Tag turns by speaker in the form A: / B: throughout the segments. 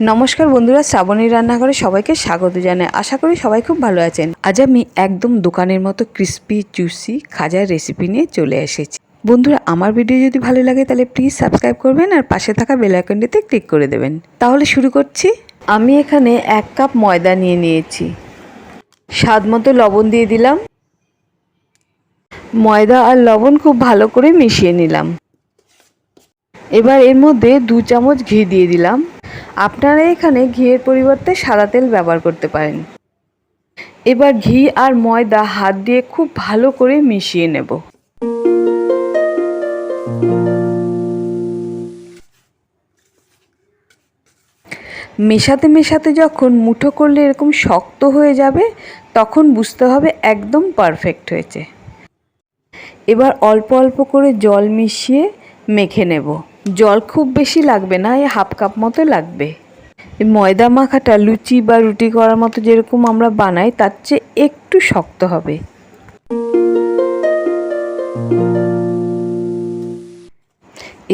A: নমস্কার বন্ধুরা শ্রাবণী রান্নাঘরে সবাইকে স্বাগত জানাই। আশা করি সবাই খুব ভালো আছেন। আজ আমি একদম দোকানের মতো ক্রিস্পি জুসি খাজার রেসিপি নিয়ে চলে এসেছি। বন্ধুরা, আমার ভিডিও যদি ভালো লাগে, তাহলে প্লিজ সাবস্ক্রাইব করবেন আর পাশে থাকা বেল আইকনটিতে ক্লিক করে দেবেন। তাহলে শুরু করছি। আমি এখানে এক কাপ ময়দা নিয়ে নিয়েছি। স্বাদ মতো লবণ দিয়ে দিলাম। ময়দা আর লবণ খুব ভালো করে মিশিয়ে নিলাম। এবার এর মধ্যে দু চামচ ঘি দিয়ে দিলাম। আপনারা এখানে ঘিয়ের পরিবর্তে সাদা তেল ব্যবহার করতে পারেন। এবার ঘি আর ময়দা হাত দিয়ে খুব ভালো করে মিশিয়ে নেব। মেশাতে মেশাতে যখন মুঠো করলে এরকম শক্ত হয়ে যাবে, তখন বুঝতে হবে একদম পারফেক্ট হয়েছে। এবার অল্প অল্প করে জল মিশিয়ে মেখে নেব। জল খুব বেশি লাগবে না, এই হাফ কাপ মতো লাগবে। ময়দা মাখাটা, লুচি বা রুটি করার মতো যেরকম আমরা বানাই, তার চেয়ে একটু শক্ত হবে।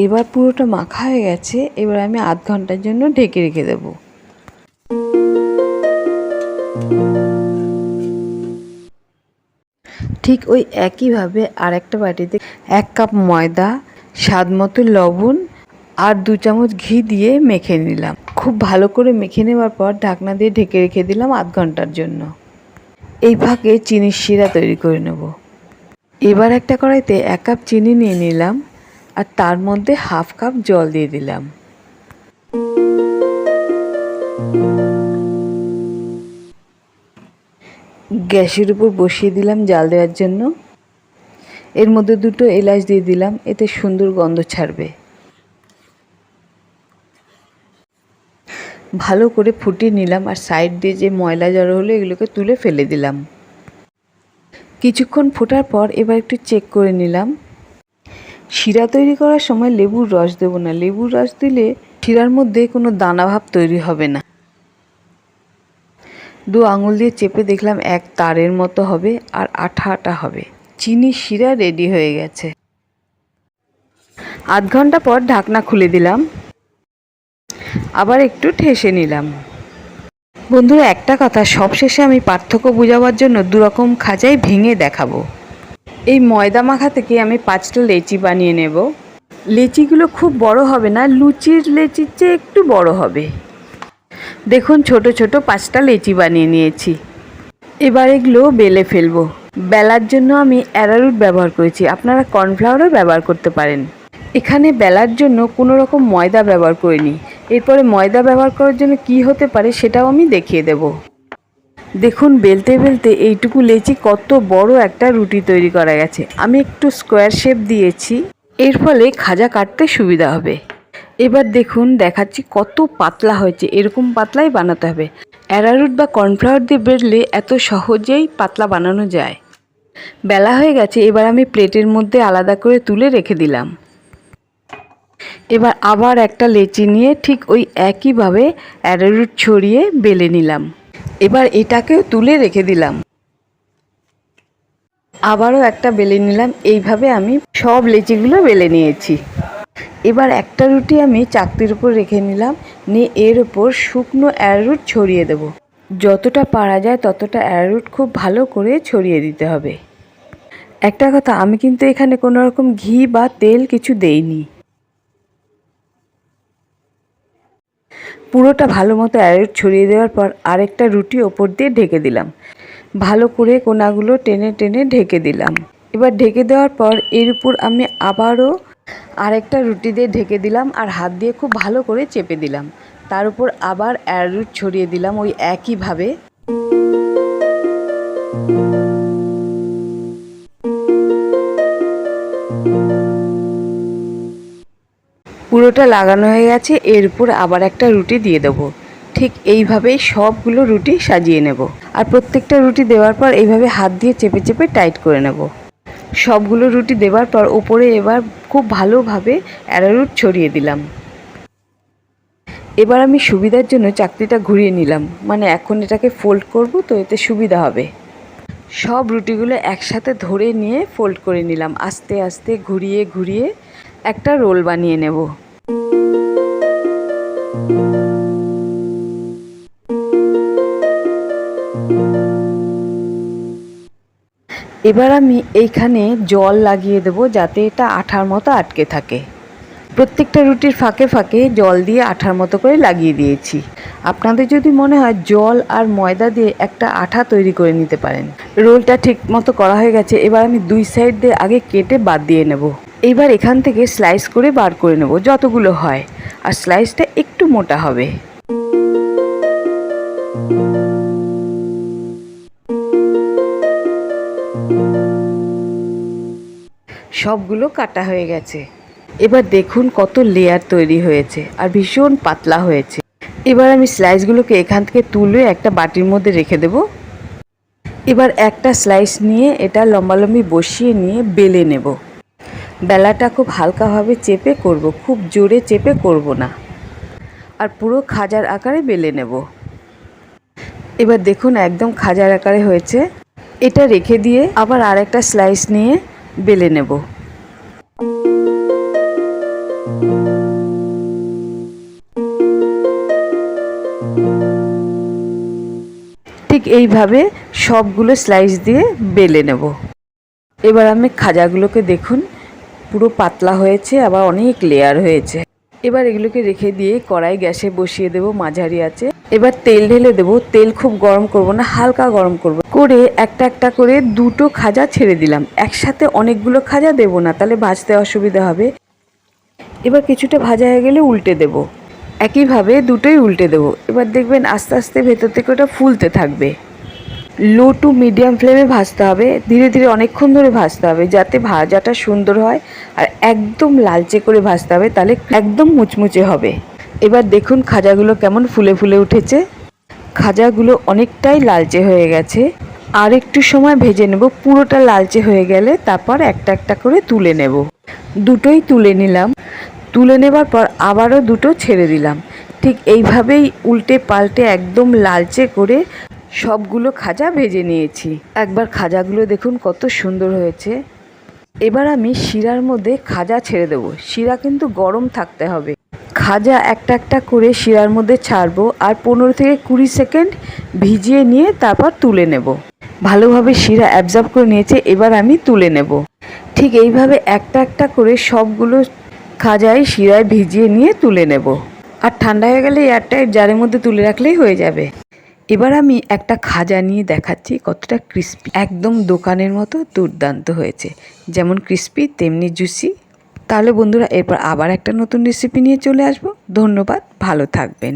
A: এবার পুরোটা মাখা হয়ে গেছে, এবার আমি আধ ঘণ্টার জন্য ঢেকে রেখে দেবো। ঠিক ওই একইভাবে আর একটা বাটিতে এক কাপ ময়দা স্বাদ মতো লবণ আর দু চামচ ঘি দিয়ে মেখে নিলাম। খুব ভালো করে মেখে নেওয়ার পর ঢাকনা দিয়ে ঢেকে রেখে দিলাম আধ ঘণ্টার জন্য। এই ফাঁকে চিনির শিরা তৈরি করে নেব। এবার একটা কড়াইতে এক কাপ চিনি নিয়ে নিলাম আর তার মধ্যে হাফ কাপ জল দিয়ে দিলাম। গ্যাসের উপর বসিয়ে দিলাম জাল দেওয়ার জন্য। এর মধ্যে দুটো এলাচ দিয়ে দিলাম, এতে সুন্দর গন্ধ ছাড়বে। ভালো করে ফুটিয়ে নিলাম আর সাইড দিয়ে যে ময়লা জড়ো হলো এগুলোকে তুলে ফেলে দিলাম। কিছুক্ষণ ফোটার পর এবার একটু চেক করে নিলাম। শিরা তৈরি করার সময় লেবুর রস দেবো না, লেবুর রস দিলে শিরার মধ্যে কোনো দানাভাব তৈরি হবে না। দু আঙুল দিয়ে চেপে দেখলাম এক তারের মতো হবে আর আঠা আঠা হবে। চিনি শিরা রেডি হয়ে গেছে। আধ ঘণ্টা পর ঢাকনা খুলে দিলাম। আবার একটু ঠেসে নিলাম। বন্ধুরা, একটা কথা, সবশেষে আমি পার্থক্য বোঝাবার জন্য দুরকম খাঁচাই ভেঙে দেখাবো। এই ময়দা মাখা থেকে আমি পাঁচটা লেচি বানিয়ে নেব। লেচিগুলো খুব বড় হবে না, লুচির লেচির চেয়ে একটু বড় হবে। দেখুন, ছোট ছোট পাঁচটা লেচি বানিয়ে নিয়েছি। এবার এগুলো বেলে ফেলব। বেলার জন্য আমি অ্যারারুট ব্যবহার করেছি। আপনারা কর্নফ্লাওয়ারও ব্যবহার করতে পারেন। এখানে বেলার জন্য কোনো রকম ময়দা ব্যবহার করিনি। এরপরে ময়দা ব্যবহার করার জন্য কি হতে পারে সেটাও আমি দেখিয়ে দেব। দেখুন, বেলতে বেলতে এইটুকু লেচি কত বড় একটা রুটি তৈরি করা গেছে। আমি একটু স্কোয়ার শেপ দিয়েছি। এর ফলে খাজা কাটতে সুবিধা হবে। এবার দেখুন, দেখাচ্ছি কত পাতলা হয়েছে। এরকম পাতলাই বানাতে হবে। অ্যারারুট বা কর্নফ্লাওয়ার দিয়ে বেরলে এত সহজেই পাতলা বানানো যায়। বেলা হয়ে গেছে, এবার আমি প্লেটের মধ্যে আলাদা করে তুলে রেখে দিলাম। এবার আবার একটা লেচি নিয়ে ঠিক ওই একইভাবে অ্যারারুট ছড়িয়ে বেলে নিলাম। এবার এটাকেও তুলে রেখে দিলাম। আবারও একটা বেলে নিলাম, এইভাবে আমি সব লেচিগুলো বেলে নিয়েছি। এবার একটা রুটি আমি চাকতির উপর রেখে নিলাম, নিয়ে এর ওপর শুকনো অ্যারুট ছড়িয়ে দেব। যতটা পারা যায় ততটা অ্যারুট খুব ভালো করে ছড়িয়ে দিতে হবে। একটা কথা, আমি কিন্তু এখানে কোনো রকম ঘি বা তেল কিছু দেইনি। পুরোটা ভালো মতো অ্যারুট ছড়িয়ে দেওয়ার পর আরেকটা রুটি ওপর দিয়ে ঢেকে দিলাম। ভালো করে কোনাগুলো টেনে টেনে ঢেকে দিলাম। এবার ঢেকে দেওয়ার পর এর উপর আমি আবারও আরেকটা রুটি দিয়ে ঢেকে দিলাম আর হাত দিয়ে খুব ভালো করে চেপে দিলাম। তার উপর আবার অ্যারুট ছড়িয়ে দিলাম ওই একইভাবে। পুরোটা লাগানো হয়ে গেছে, এর উপর আবার একটা রুটি দিয়ে দেবো। ঠিক এইভাবেই সবগুলো রুটি সাজিয়ে নেব। আর প্রত্যেকটা রুটি দেওয়ার পর এইভাবে হাত দিয়ে চেপে চেপে টাইট করে নেব। সবগুলো রুটি দেওয়ার পর ওপরে এবার খুব ভালোভাবে অ্যারারুট ছড়িয়ে দিলাম। এবার আমি সুবিধার জন্য চাকরিটা ঘুরিয়ে নিলাম। মানে এখন এটাকে ফোল্ড করব তো এতে সুবিধা হবে। সব রুটিগুলো একসাথে ধরে নিয়ে ফোল্ড করে নিলাম। আস্তে আস্তে ঘুরিয়ে ঘুরিয়ে একটা রোল বানিয়ে নেব। এবার আমি এইখানে জল লাগিয়ে দেব যাতে এটা আঠার মতো আটকে থাকে। প্রত্যেকটা রুটির ফাঁকে ফাঁকে জল দিয়ে আঠার মতো করে লাগিয়ে দিয়েছি। আপনাদের যদি মনে হয় জল আর ময়দা দিয়ে একটা আঠা তৈরি করে নিতে পারেন। রোলটা ঠিক মতো করা হয়ে গেছে, এবার আমি দুই সাইড দিয়ে আগে কেটে বাদ দিয়ে নেব। এইবার এখান থেকে স্লাইস করে বার করে নেব যতগুলো হয়, আর স্লাইসটা একটু মোটা হবে। সবগুলো কাটা হয়ে গেছে। এবার দেখুন কত লেয়ার তৈরি হয়েছে আর ভীষণ পাতলা হয়েছে। এবার আমি স্লাইসগুলোকে এখান থেকে তুলে একটা বাটির মধ্যে রেখে দেব। এবার একটা স্লাইস নিয়ে এটা লম্বালম্বি বসিয়ে নিয়ে বেলে নেব। বেলাটা খুব হালকাভাবে চেপে করব, খুব জোরে চেপে করব না। আর পুরো খাজার আকারে বেলে নেব। এবার দেখুন একদম খাজার আকারে হয়েছে। এটা রেখে দিয়ে আবার আরেকটা স্লাইস নিয়ে বেলে নেব। ঠিক এইভাবে সবগুলো স্লাইস দিয়ে বেলে নেব। এবার আমি খাজাগুলোকে দেখুন, পুরো পাতলা হয়েছে, আবার অনেক লেয়ার হয়েছে। এবার এগুলোকে রেখে দিয়ে কড়াই গ্যাসে বসিয়ে দেব, মাঝারি আছে। এবার তেল ঢেলে দেব, তেল খুব গরম করব না, হালকা গরম করব। করে একটা একটা করে দুটো খাজা ছেড়ে দিলাম। একসাথে অনেকগুলো খাজা দেব না, তাহলে ভাজতে অসুবিধা হবে। এবার কিছুটা ভাজা হয়ে গেলে উল্টে দেব। একইভাবে দুটোই উল্টে দেবো। এবার দেখবেন আস্তে আস্তে ভেতর থেকে ওটা ফুলতে থাকবে। লো টু মিডিয়াম ফ্লেমে ভাজতে হবে। ধীরে ধীরে অনেকক্ষণ ধরে ভাজতে হবে যাতে ভাজাটা সুন্দর হয় আর একদম লালচে করে ভাজতে হবে তাহলে একদম মুচমুচে হবে। এবার দেখুন খাজাগুলো কেমন ফুলে ফুলে উঠেছে। খাজাগুলো অনেকটাই লালচে হয়ে গেছে। আর একটু সময় ভেজে নেব। পুরোটা লালচে হয়ে গেলে তারপর একটা একটা করে তুলে নেব। দুটোই তুলে নিলাম। তুলে নেবার পর আবারও দুটো ছেড়ে দিলাম। ঠিক এইভাবেই উল্টে পাল্টে একদম লালচে করে সবগুলো খাজা ভেজে নিয়েছি। একবার খাজাগুলো দেখুন কত সুন্দর হয়েছে। এবার আমি শিরার মধ্যে খাজা ছেড়ে দেবো। শিরা কিন্তু গরম থাকতে হবে। খাজা একটা একটা করে শিরার মধ্যে ছাড়বো আর পনেরো থেকে কুড়ি সেকেন্ড ভিজিয়ে নিয়ে তারপর তুলে নেব। ভালোভাবে শিরা অ্যাবজর্ব করে নিয়েছে, এবার আমি তুলে নেব। ঠিক এইভাবে একটা একটা করে সবগুলো খাজায় শিরায় ভিজিয়ে নিয়ে তুলে নেব। আর ঠান্ডা হয়ে গেলে এয়ারটাইট জারের মধ্যে তুলে রাখলেই হয়ে যাবে। এবার আমি একটা খাজা নিয়ে দেখাচ্ছি, কতটা ক্রিস্পি একদম দোকানের মতো দুর্দান্ত হয়েছে। যেমন ক্রিস্পি তেমনি জুসি তাহলে বন্ধুরা, এরপর আবার একটা নতুন রেসিপি নিয়ে চলে আসব। ধন্যবাদ, ভালো থাকবেন।